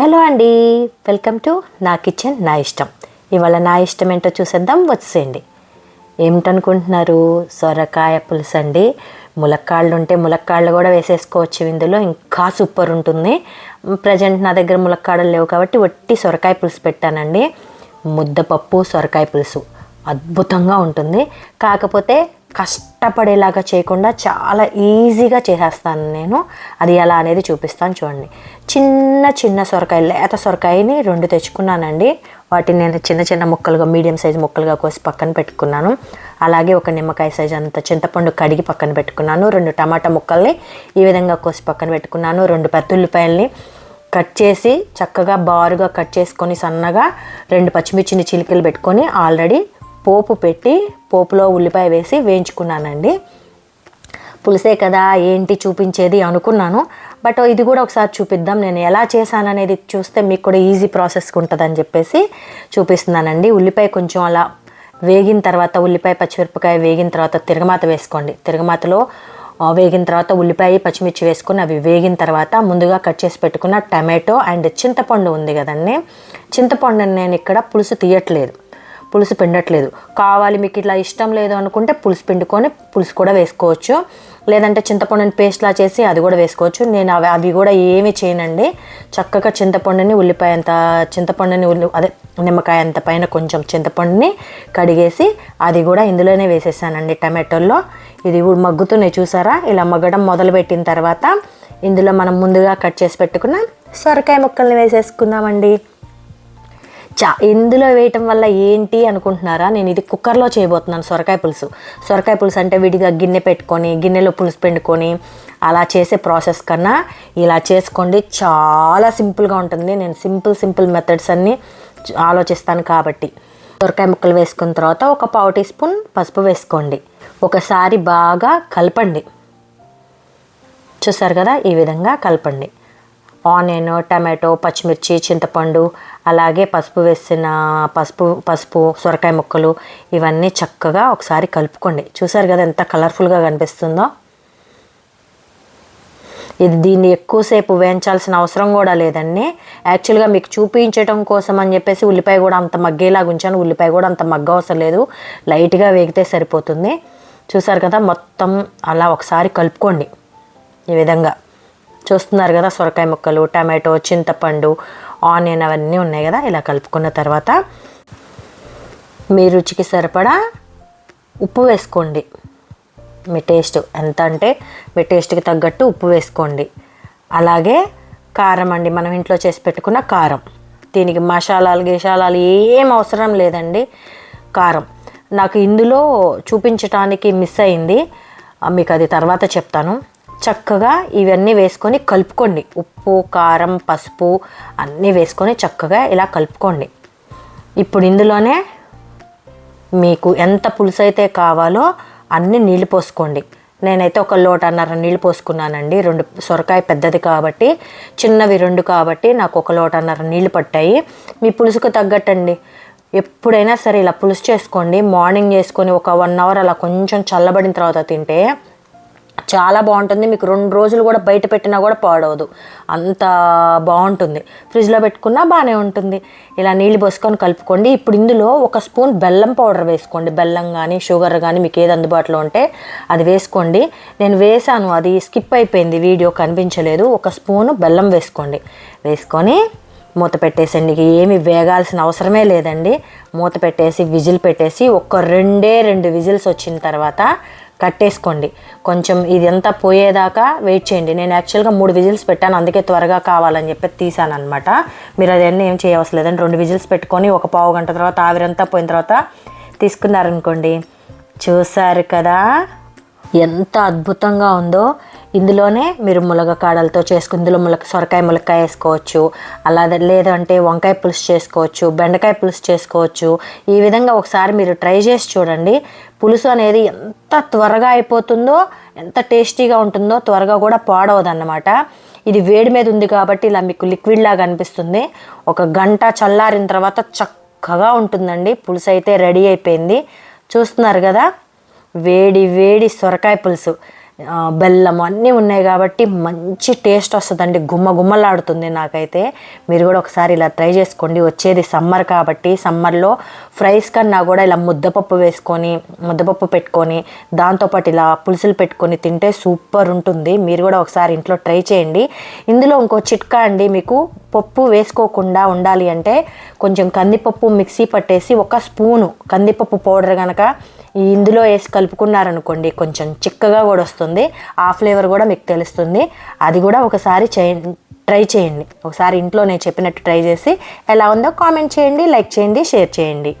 Hello అండి. Welcome to నా kitchen నా ఇష్టం. ఇవాళ నా ఇష్టం ఏంటో చూసేద్దాం వచ్చేయండి. ఏమిటనుకుంటున్నారు? సొరకాయ పులుసు అండి. ములక్కాళ్ళు ఉంటే ములక్కాళ్ళు కూడా వేసేసుకోవచ్చు ఇందులో. ఇంకా సూపర్ ఉంటుంది. ప్రజెంట్ నా దగ్గర ములక్కాడలు లేవు కాబట్టి వట్టి సొరకాయ పులుసు పెట్టానండి. ముద్దపప్పు సొరకాయ పులుసు. అద్భుతంగా ఉంటుంది. కాకపోతే కష్టపడేలాగా చేయకుండా చాలా ఈజీగా చేసేస్తాను నేను. అది ఎలా అనేది చూపిస్తాను చూడండి. చిన్న చిన్న సొరకాయ లేత సొరకాయని రెండు తెచ్చుకున్నానండి. వాటిని నేను చిన్న చిన్న ముక్కలుగా మీడియం సైజ్ ముక్కలుగా కోసి పక్కన పెట్టుకున్నాను. అలాగే ఒక నిమ్మకాయ సైజ్ అంత చింతపండు కడిగి పక్కన పెట్టుకున్నాను. రెండు టమాటా ముక్కల్ని ఈ విధంగా కోసి పక్కన పెట్టుకున్నాను. రెండు పెద్ద ఉల్లిపాయల్ని కట్ చేసి చక్కగా బారుగా కట్ చేసుకొని సన్నగా రెండు పచ్చిమిర్చిని చిలికలు పెట్టుకొని ఆల్రెడీ పోపు పెట్టి పోపులో ఉల్లిపాయ వేసి వేయించుకున్నానండి. పులిసే కదా ఏంటి చూపించేది అనుకున్నాను. బట్ ఇది కూడా ఒకసారి చూపిద్దాం నేను ఎలా చేశాననేది చూస్తే మీకు కూడా ఈజీ ప్రాసెస్ ఉంటుందని చెప్పేసి చూపిస్తున్నానండి. ఉల్లిపాయ కొంచెం అలా వేగిన తర్వాత ఉల్లిపాయ పచ్చిమిరపకాయ వేగిన తర్వాత తిరగమాత వేసుకోండి. తిరగమాతలో వేగిన తర్వాత ఉల్లిపాయ పచ్చిమిర్చి వేసుకుని అవి వేగిన తర్వాత ముందుగా కట్ చేసి పెట్టుకున్న టమాటో అండ్ చింతపండు ఉంది కదండి. చింతపండుని నేను ఇక్కడ పులుసు తీయట్లేదు. పులుసు పిండట్లేదు. కావాలి మీకు ఇట్లా ఇష్టం లేదు అనుకుంటే పులుసు పిండుకొని పులుసు కూడా వేసుకోవచ్చు. లేదంటే చింతపండుని పేస్ట్లా చేసి అది కూడా వేసుకోవచ్చు. నేను అవి అవి కూడా ఏమి చేయనండి. చక్కగా చింతపండుని ఉల్లిపాయ అంత చింతపండుని ఉల్లి అదే నిమ్మకాయ అంత పైన కొంచెం చింతపండుని కడిగేసి అది కూడా ఇందులోనే వేసేసానండి టమాటోల్లో. ఇది ఇప్పుడు మగ్గుతున్నాయి చూసారా? ఇలా మగ్గడం మొదలుపెట్టిన తర్వాత ఇందులో మనం ముందుగా కట్ చేసి పెట్టుకున్న సొరకాయ ముక్కల్ని వేసేసుకుందామండి. చా ఇందులో వేయటం వల్ల ఏంటి అనుకుంటున్నారా? నేను ఇది కుక్కర్లో చేయబోతున్నాను సొరకాయ పులుసు. సొరకాయ పులుసు అంటే విడిగా గిన్నె పెట్టుకొని గిన్నెలో పులుసు పెట్టుకొని అలా చేసే ప్రాసెస్ కన్నా ఇలా చేసుకోండి. చాలా సింపుల్గా ఉంటుంది. నేను సింపుల్ సింపుల్ మెథడ్స్ అన్నీ ఆలోచిస్తాను కాబట్టి. సొరకాయ ముక్కలు వేసుకున్న తర్వాత ఒక పావు టీ స్పూన్ పసుపు వేసుకోండి. ఒకసారి బాగా కలపండి. చూసారు కదా? ఈ విధంగా కలపండి. ఆనియన్ టమాటో పచ్చిమిర్చి చింతపండు అలాగే పసుపు వేసిన పసుపు పసుపు సొరకాయ ముక్కలు ఇవన్నీ చక్కగా ఒకసారి కలుపుకోండి. చూసారు కదా ఎంత కలర్ఫుల్గా కనిపిస్తుందో? ఇది దీన్ని ఎక్కువసేపు వేయించాల్సిన అవసరం కూడా లేదండి. యాక్చువల్గా మీకు చూపించడం కోసం అని చెప్పేసి ఉల్లిపాయ కూడా అంత మగ్గేలాగా ఉంచాను. ఉల్లిపాయ కూడా అంత మగ్గ అవసరం లేదు. లైట్గా వేగితే సరిపోతుంది. చూసారు కదా మొత్తం అలా ఒకసారి కలుపుకోండి. ఈ విధంగా. చూస్తున్నారు కదా సొరకాయ ముక్కలు టమాటో చింతపండు ఆనియన్ అవన్నీ ఉన్నాయి కదా ఇలా కలుపుకున్న తర్వాత మీ రుచికి సరిపడా ఉప్పు వేసుకోండి. మీ టేస్ట్ ఎంత అంటే మీ టేస్ట్కి తగ్గట్టు ఉప్పు వేసుకోండి. అలాగే కారం అండి మనం ఇంట్లో చేసి పెట్టుకున్న కారం. దీనికి మసాలాలు గిషాలాలు ఏం అవసరం లేదండి. కారం. నాకు ఇందులో చూపించటానికి మిస్ అయింది. మీకు అది తర్వాత చెప్తాను. చక్కగా ఇవన్నీ వేసుకొని కలుపుకోండి. ఉప్పు కారం పసుపు అన్నీ వేసుకొని చక్కగా ఇలా కలుపుకోండి. ఇప్పుడు ఇందులోనే మీకు ఎంత పులుసు అయితే కావాలో అన్ని నీళ్ళు పోసుకోండి. నేనైతే ఒక లోటన్నర నీళ్ళు పోసుకున్నానండి. రెండు సొరకాయ పెద్దది కాబట్టి చిన్నవి రెండు కాబట్టి నాకు ఒక లోటన్నర నీళ్ళు పట్టాయి. మీ పులుసుకు తగ్గట్టండి. ఎప్పుడైనా సరే ఇలా పులుసు చేసుకోండి. మార్నింగ్ చేసుకొని ఒక వన్ అవర్ అలా కొంచెం చల్లబడిన తర్వాత తింటే చాలా బాగుంటుంది. మీకు రెండు రోజులు కూడా బయట పెట్టినా కూడా పాడవదు. అంత బాగుంటుంది. ఫ్రిడ్జ్లో పెట్టుకున్నా బాగానే ఉంటుంది. ఇలా నీళ్ళు పోసుకొని కలుపుకోండి. ఇప్పుడు ఇందులో ఒక స్పూన్ బెల్లం పౌడర్ వేసుకోండి. బెల్లం కానీ షుగర్ కానీ మీకు ఏది అందుబాటులో ఉంటే అది వేసుకోండి. నేను వేసాను అది స్కిప్ అయిపోయింది. వీడియో కనిపించలేదు. ఒక స్పూను బెల్లం వేసుకోండి. వేసుకొని మూత పెట్టేసండి. ఏమి వేగాల్సిన అవసరమే లేదండి. మూత పెట్టేసి విజిల్ పెట్టేసి ఒక్క రెండే రెండు విజిల్స్ వచ్చిన తర్వాత కట్టేసుకోండి. కొంచెం ఇది అంతా పోయేదాకా వెయిట్ చేయండి. నేను యాక్చువల్గా మూడు విజిల్స్ పెట్టాను అందుకే త్వరగా కావాలని చెప్పి తీసాను అనమాట మీరు అదన్నీ ఏం చేయవలసి లేదండి. రెండు విజిల్స్ పెట్టుకొని ఒక పావు గంట తర్వాత ఆవిరంతా పోయిన తర్వాత తీసుకున్నారనుకోండి. చూసారు కదా? ఎంత అద్భుతంగా ఉందో. ఇందులోనే మీరు ములగ కాడలతో చేసుకుని ఇందులో ములక సొరకాయ ములక్కాయ వేసుకోవచ్చు. అలా లేదంటే వంకాయ పులుసు చేసుకోవచ్చు బెండకాయ పులుసు చేసుకోవచ్చు. ఈ విధంగా ఒకసారి మీరు ట్రై చేసి చూడండి. పులుసు అనేది ఎంత త్వరగా అయిపోతుందో ఎంత టేస్టీగా ఉంటుందో త్వరగా కూడా పాడవదన్నమాట. ఇది వేడి మీద ఉంది కాబట్టి ఇలా మీకు లిక్విడ్ లాగా అనిపిస్తుంది. ఒక గంట చల్లారిన తర్వాత చక్కగా ఉంటుందండి. పులుసు అయితే రెడీ అయిపోయింది. చూస్తున్నారు కదా? వేడి వేడి సొరకాయ పులుసు. బెల్లం అన్నీ ఉన్నాయి కాబట్టి మంచి టేస్ట్ వస్తుందండి. గుమ్మ గుమ్మలాడుతుంది నాకైతే. మీరు కూడా ఒకసారి ఇలా ట్రై చేసుకోండి. వచ్చేది సమ్మర్ కాబట్టి సమ్మర్లో ఫ్రైస్ కన్నా కూడా ఇలా ముద్దపప్పు వేసుకొని ముద్దపప్పు పెట్టుకొని దాంతోపాటు ఇలా పులుసులు పెట్టుకొని తింటే సూపర్ ఉంటుంది. మీరు కూడా ఒకసారి ఇంట్లో ట్రై చేయండి. ఇందులో ఇంకో చిట్కా అండి మీకు. పప్పు వేసుకోకుండా ఉండాలి అంటే కొంచెం కందిపప్పు మిక్సీ పట్టేసి ఒక స్పూను కందిపప్పు పౌడర్ కనుక ఇందులో వేసి కలుపుకున్నారనుకోండి కొంచెం చిక్కగా కూడా వస్తుంది. ఆ ఫ్లేవర్ కూడా మీకు తెలుస్తుంది. అది కూడా ఒకసారి చేయండి ట్రై చేయండి. ఒకసారి ఇంట్లో నేను చెప్పినట్టు ట్రై చేసి ఎలా ఉందో కామెంట్ చేయండి లైక్ చేయండి షేర్ చేయండి.